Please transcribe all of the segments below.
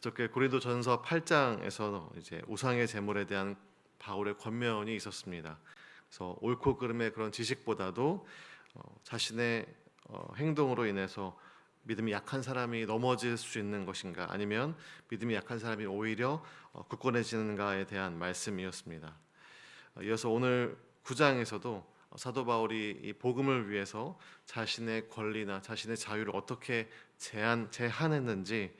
그저께 고린도전서 8장에서 이제 우상의 제물에 대한 바울의 권면이 있었습니다. 그래서 옳고 그름의 그런 지식보다도 어, 자신의 어, 행동으로 인해서 믿음이 약한 사람이 넘어질 수 있는 것인가 아니면 믿음이 약한 사람이 오히려 어, 굳건해지는가에 대한 말씀이었습니다. 어, 이어서 오늘 9장에서도 사도 바울이 이 복음을 위해서 자신의 권리나 자신의 자유를 어떻게 제한 제한했는지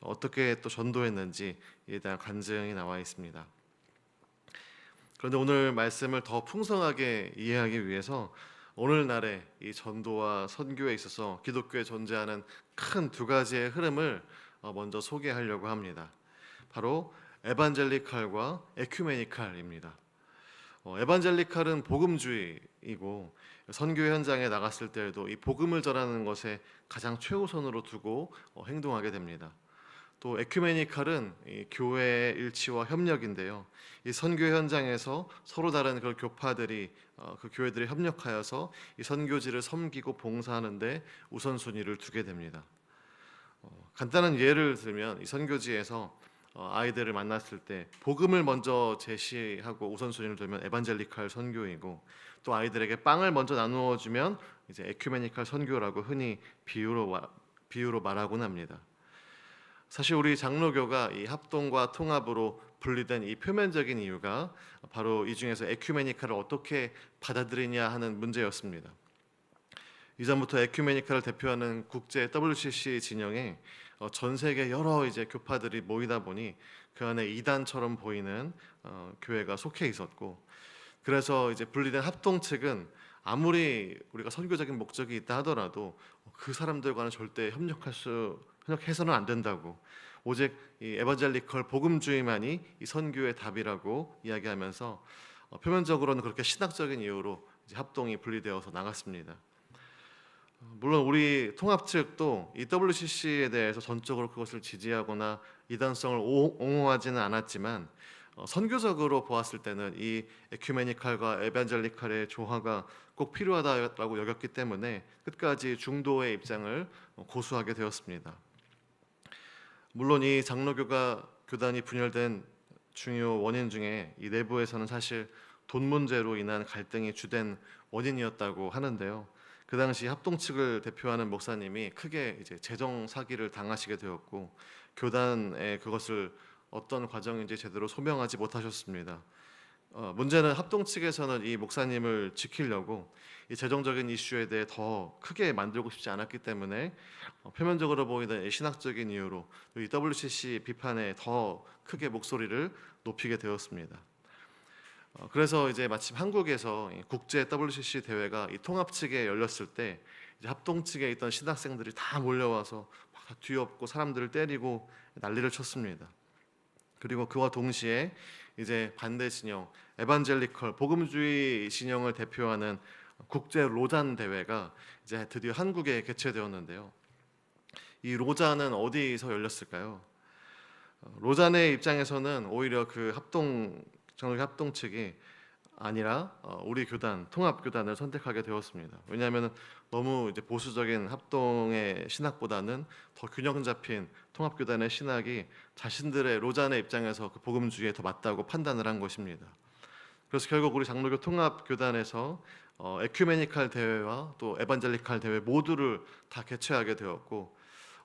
어떻게 또 전도했는지에 대한 간증이 나와 있습니다. 그런데 오늘 말씀을 더 풍성하게 이해하기 위해서 오늘날의 이 전도와 선교에 있어서 기독교에 존재하는 큰 두 가지의 흐름을 어, 먼저 소개하려고 합니다. 바로 에반젤리칼과 에큐메니칼입니다. 어, 에반젤리칼은 복음주의이고 선교 현장에 나갔을 때에도 이 복음을 전하는 것에 가장 최우선으로 두고 어, 행동하게 됩니다. 또 에큐메니칼은 이 교회의 일치와 협력인데요. 이 선교 현장에서 서로 다른 그 교파들이 어, 그 교회들이 협력하여서 이 선교지를 섬기고 봉사하는데 우선순위를 두게 됩니다. 어, 간단한 예를 들면 이 선교지에서 어, 아이들을 만났을 때 복음을 먼저 제시하고 우선순위를 두면 에반젤리칼 선교이고 또 아이들에게 빵을 먼저 나누어 주면 이제 에큐메니칼 선교라고 흔히 비유로 와- 비유로 말하곤 합니다. 사실 우리 장로교가 이 합동과 통합으로 분리된 이 표면적인 이유가 바로 이 중에서 에큐메니칼을 어떻게 받아들이냐 하는 문제였습니다. 이전부터 에큐메니칼을 대표하는 국제 WCC 진영에 어, 전 세계 여러 이제 교파들이 모이다 보니 그 안에 이단처럼 보이는 어, 교회가 속해 있었고 그래서 이제 분리된 합동 측은 아무리 우리가 선교적인 목적이 있다 하더라도 그 사람들과는 절대 협력할 수 협력해서는 안 된다고 오직 이 에반젤리컬 복음주의만이 이 선교의 답이라고 이야기하면서 어, 표면적으로는 그렇게 신학적인 이유로 합동이 분리되어서 나갔습니다. 어, 물론 우리 통합 측도 이 WCC에 대해서 전적으로 그것을 지지하거나 이단성을 오- 옹호하지는 않았지만 어, 선교적으로 보았을 때는 이 에큐메니칼과 에반젤리칼의 조화가 꼭 필요하다고 여겼기 때문에 끝까지 중도의 입장을 어, 고수하게 되었습니다. 물론 이 장로교가 교단이 분열된 중요 원인 중에 이 내부에서는 사실 돈 문제로 인한 갈등이 주된 원인이었다고 하는데요. 그 당시 합동 측을 대표하는 목사님이 크게 이제 재정 사기를 당하시게 되었고 교단에 그것을 어떤 과정인지 제대로 소명하지 못하셨습니다. 어, 문제는 합동 측에서는 이 목사님을 지키려고 이 재정적인 이슈에 대해 더 크게 만들고 싶지 않았기 때문에 어, 표면적으로 보이는 이 신학적인 이유로 이 WCC 비판에 더 크게 목소리를 높이게 되었습니다. 어, 그래서 이제 마침 한국에서 이 국제 WCC 대회가 이 통합 측에 열렸을 때 합동 측에 있던 신학생들이 다 몰려와서 막다 뒤엎고 사람들을 때리고 난리를 쳤습니다. 그리고 그와 동시에 이제 반대 진영 에반젤리컬 복음주의 진영을 대표하는 국제 로잔 대회가 이제 드디어 한국에 개최되었는데요. 이 로잔은 어디서 열렸을까요? 어, 로잔의 입장에서는 오히려 그 합동 정의 합동 측이 아니라 어, 우리 교단 통합 교단을 선택하게 되었습니다. 왜냐하면 너무 이제 보수적인 합동의 신학보다는 더 균형 잡힌 통합 교단의 신학이 자신들의 로잔의 입장에서 그 복음주의에 더 맞다고 판단을 한 것입니다. 그래서 결국 우리 장로교 통합 교단에서 어, 에큐메니칼 대회와 또 에반젤리칼 대회 모두를 다 개최하게 되었고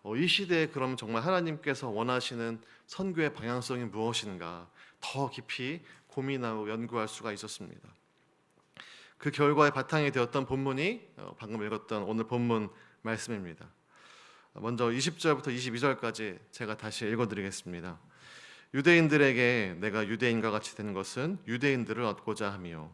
어, 이 시대에 그럼 정말 하나님께서 원하시는 선교의 방향성이 무엇인가 더 깊이 고민하고 연구할 수가 있었습니다. 그 결과의 바탕이 되었던 본문이 어, 방금 읽었던 오늘 본문 말씀입니다. 먼저 20절부터 22절까지 제가 다시 읽어드리겠습니다. 유대인들에게 내가 유대인과 같이 된 것은 유대인들을 얻고자 함이요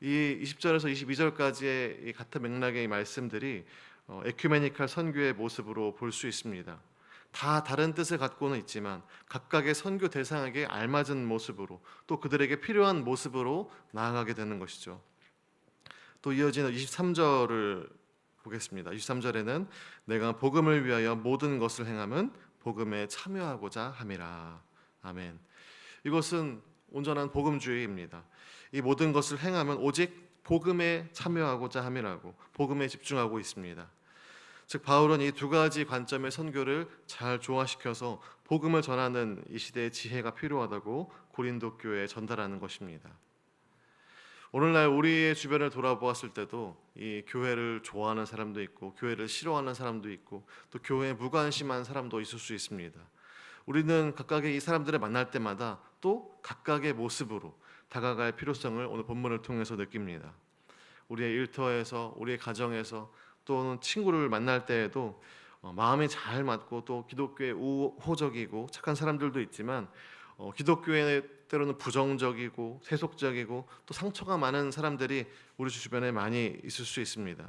이 20절에서 22절까지의 이 같은 맥락의 이 말씀들이 어, 에큐메니칼 선교의 모습으로 볼 수 있습니다. 다 다른 뜻을 갖고는 있지만 각각의 선교 대상에게 알맞은 모습으로 또 그들에게 필요한 모습으로 나아가게 되는 것이죠. 또 이어지는 23절을 보겠습니다. 23절에는 내가 복음을 위하여 모든 것을 행함은 복음에 참여하고자 함이라. 아멘. 이것은 온전한 복음주의입니다. 이 모든 것을 행하면 오직 복음에 참여하고자 함이라고 복음에 집중하고 있습니다. 즉 바울은 이 두 가지 관점의 선교를 잘 조화시켜서 복음을 전하는 이 시대의 지혜가 필요하다고 고린도 교회에 전달하는 것입니다. 오늘날 우리의 주변을 돌아보았을 때도 이 교회를 좋아하는 사람도 있고 교회를 싫어하는 사람도 있고 또 교회에 무관심한 사람도 있을 수 있습니다. 우리는 각각의 이 사람들을 만날 때마다 또 각각의 모습으로 다가갈 필요성을 오늘 본문을 통해서 느낍니다. 우리의 일터에서 우리의 가정에서 또는 친구를 만날 때에도 어, 마음이 잘 맞고 또 기독교에 우호적이고 착한 사람들도 있지만 어, 기독교에 때로는 부정적이고 세속적이고 또 상처가 많은 사람들이 우리 주변에 많이 있을 수 있습니다.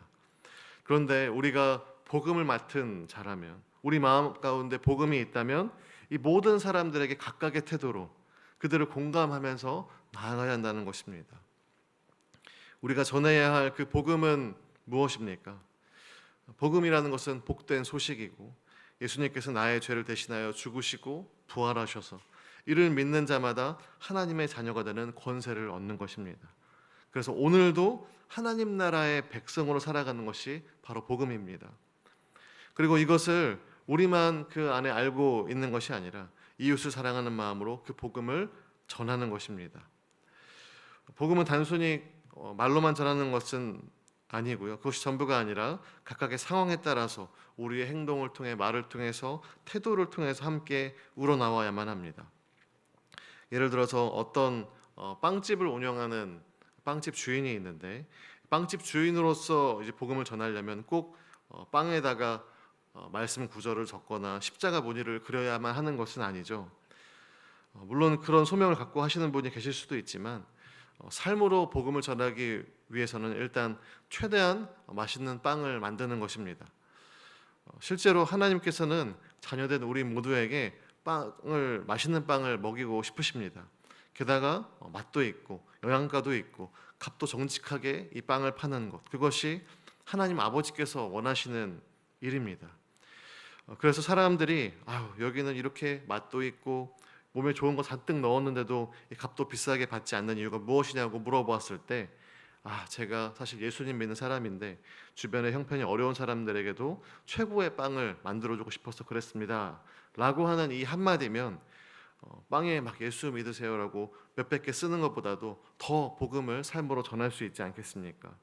그런데 우리가 복음을 맡은 자라면 우리 마음 가운데 복음이 있다면 이 모든 사람들에게 각각의 태도로 그들을 공감하면서 나아가야 한다는 것입니다. 우리가 전해야 할 그 복음은 무엇입니까? 복음이라는 것은 복된 소식이고 예수님께서 나의 죄를 대신하여 죽으시고 부활하셔서 이를 믿는 자마다 하나님의 자녀가 되는 권세를 얻는 것입니다. 그래서 오늘도 하나님 나라의 백성으로 살아가는 것이 바로 복음입니다. 그리고 이것을 우리만 그 안에 알고 있는 것이 아니라 이웃을 사랑하는 마음으로 그 복음을 전하는 것입니다. 복음은 단순히 어, 말로만 전하는 것은 아니고요. 그것이 전부가 아니라 각각의 상황에 따라서 우리의 행동을 통해 말을 통해서 태도를 통해서 함께 우러나와야만 합니다. 예를 들어서 어떤 어, 빵집을 운영하는 빵집 주인이 있는데 빵집 주인으로서 이제 복음을 전하려면 꼭 어, 빵에다가 어, 말씀 구절을 적거나 십자가 무늬를 그려야만 하는 것은 아니죠. 어, 물론 그런 소명을 갖고 하시는 분이 계실 수도 있지만 어, 삶으로 복음을 전하기 위해서는 일단 최대한 맛있는 빵을 만드는 것입니다. 어, 실제로 하나님께서는 자녀된 우리 모두에게 빵을 맛있는 빵을 먹이고 싶으십니다. 게다가 어, 맛도 있고 영양가도 있고 값도 정직하게 이 빵을 파는 것 그것이 하나님 아버지께서 원하시는 일입니다. 어, 그래서 사람들이 아유 여기는 이렇게 맛도 있고 몸에 좋은 거 잔뜩 넣었는데도 이 값도 비싸게 받지 않는 이유가 무엇이냐고 물어보았을 때 아, 제가 사실 예수님 믿는 사람인데 주변에 형편이 어려운 사람들에게도 최고의 빵을 만들어 주고 싶어서 그랬습니다. 라고 하는 이 한마디면 어, 빵에 막 예수 믿으세요라고 몇백 개 쓰는 것보다도 더 복음을 삶으로 전할 수 있지 않겠습니까?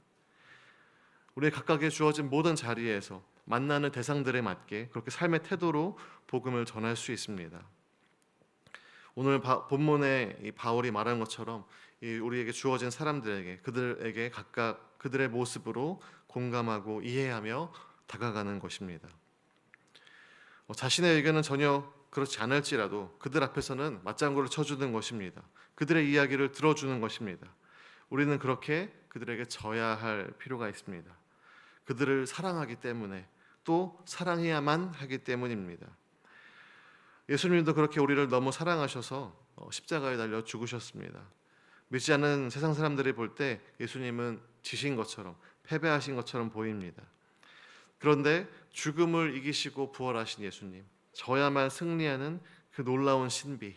우리 각각의 주어진 모든 자리에서 만나는 대상들에 맞게 그렇게 삶의 태도로 복음을 전할 수 있습니다. 오늘 바, 본문에 이 바울이 말한 것처럼 이 우리에게 주어진 사람들에게 그들에게 각각 그들의 모습으로 공감하고 이해하며 다가가는 것입니다. 어, 자신의 의견은 전혀 그렇지 않을지라도 그들 앞에서는 맞장구를 쳐주는 것입니다. 그들의 이야기를 들어주는 것입니다. 우리는 그렇게 그들에게 져야 할 필요가 있습니다. 그들을 사랑하기 때문에 또 사랑해야만 하기 때문입니다. 예수님도 그렇게 우리를 너무 사랑하셔서 어, 십자가에 달려 죽으셨습니다. 믿지 않는 세상 사람들이 볼 때 예수님은 지신 것처럼 패배하신 것처럼 보입니다. 그런데 죽음을 이기시고 부활하신 예수님, 저야만 승리하는 그 놀라운 신비,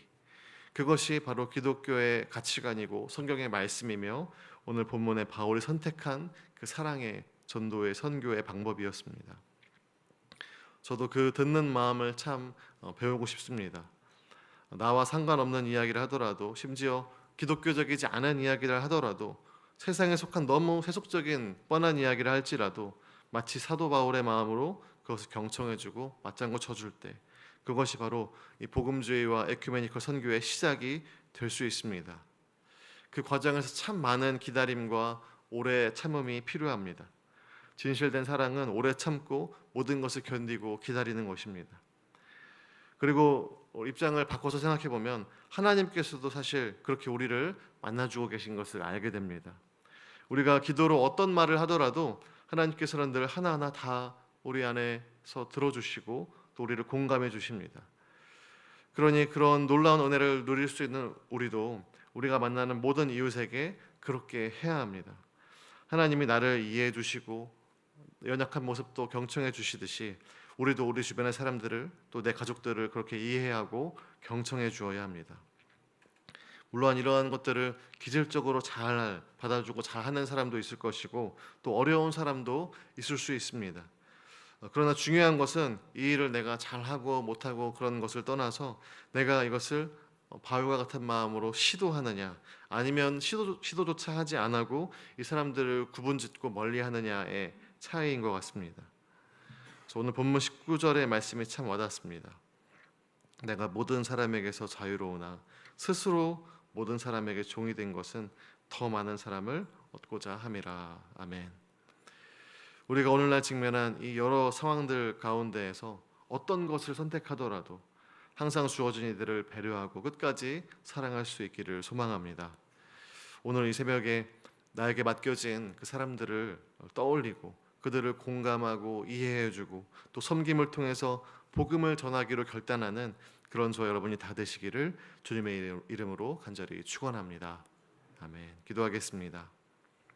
그것이 바로 기독교의 가치관이고 성경의 말씀이며 오늘 본문에 바울이 선택한 그 사랑의 전도의 선교의 방법이었습니다. 저도 그 듣는 마음을 참 어, 배우고 싶습니다. 나와 상관없는 이야기를 하더라도 심지어 기독교적이지 않은 이야기를 하더라도 세상에 속한 너무 세속적인 뻔한 이야기를 할지라도 마치 사도 바울의 마음으로 그것을 경청해주고 맞장구 쳐줄 때 그것이 바로 이 복음주의와 에큐메니컬 선교의 시작이 될 수 있습니다. 그 과정에서 참 많은 기다림과 오래 참음이 필요합니다. 진실된 사랑은 오래 참고 모든 것을 견디고 기다리는 것입니다. 그리고 입장을 바꿔서 생각해 보면 하나님께서도 사실 그렇게 우리를 만나주고 계신 것을 알게 됩니다. 우리가 기도로 어떤 말을 하더라도 하나님께서는 늘 하나하나 다 우리 안에서 들어주시고 또 우리를 공감해 주십니다. 그러니 그런 놀라운 은혜를 누릴 수 있는 우리도 우리가 만나는 모든 이웃에게 그렇게 해야 합니다. 하나님이 나를 이해해 주시고 연약한 모습도 경청해 주시듯이 우리도 우리 주변의 사람들을 또 내 가족들을 그렇게 이해하고 경청해 주어야 합니다. 물론 이러한 것들을 기질적으로 잘 받아주고 잘 하는 사람도 있을 것이고 또 어려운 사람도 있을 수 있습니다. 어, 그러나 중요한 것은 이 일을 내가 잘하고 못하고 그런 것을 떠나서 내가 이것을 어, 바울과 같은 마음으로 시도하느냐 아니면 시도, 시도조차 하지 않고 이 사람들을 구분짓고 멀리하느냐의 차이인 것 같습니다. 그래서 오늘 본문 19절의 말씀이 참 와닿습니다. 내가 모든 사람에게서 자유로우나 스스로 모든 사람에게 종이 된 것은 더 많은 사람을 얻고자 함이라. 아멘. 우리가 오늘날 직면한 이 여러 상황들 가운데에서 어떤 것을 선택하더라도 항상 주어진 이들을 배려하고 끝까지 사랑할 수 있기를 소망합니다. 오늘 이 새벽에 나에게 맡겨진 그 사람들을 떠올리고 그들을 공감하고 이해해주고 또 섬김을 통해서 복음을 전하기로 결단하는 그런 저 여러분이 다 되시기를 주님의 이름- 이름으로 간절히 축원합니다. 아멘. 기도하겠습니다.